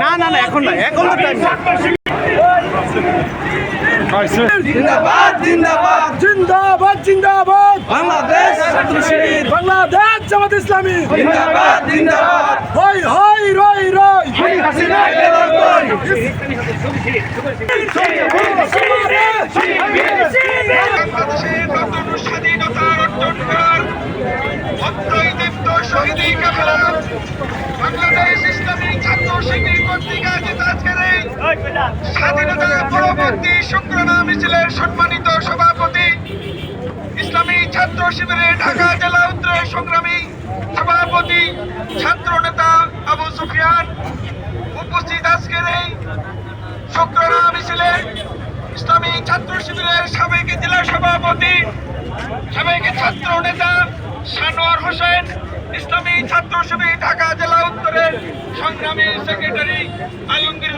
না না না এখন না এখন তো টাইম জিন্দাবাদ জিন্দাবাদ। জিন্দাবাদ জিন্দাবাদ। বাংলাদেশ বাংলাদেশ জামাত ইসলামী। জিন্দাবাদ জিন্দাবাদ। হই হই রই রই। হাসিনা কই বাংলাদেশ ইসলামী ছাত্র শিবির কর্তৃক স্বাধীনতা পরবর্তী শুক্রনা মিছিলের সম্মানিত সভাপতি, ইসলামী ছাত্র শিবিরের ঢাকা জেলা উত্তরের সংগ্রামী সভাপতি, ছাত্র নেতা আবু সুফিয়ান উপস্থিত আজকের এই শুক্রনা মিছিলে ইসলামী ছাত্র শিবিরের সাবেক জেলা সভাপতি, সাবেক ছাত্র নেতা সানোয়ার হোসেন, ইসলামী ছাত্র শিবির ঢাকা জেলা উত্তরের সংগ্রামী সেক্রেটারি আলমগীর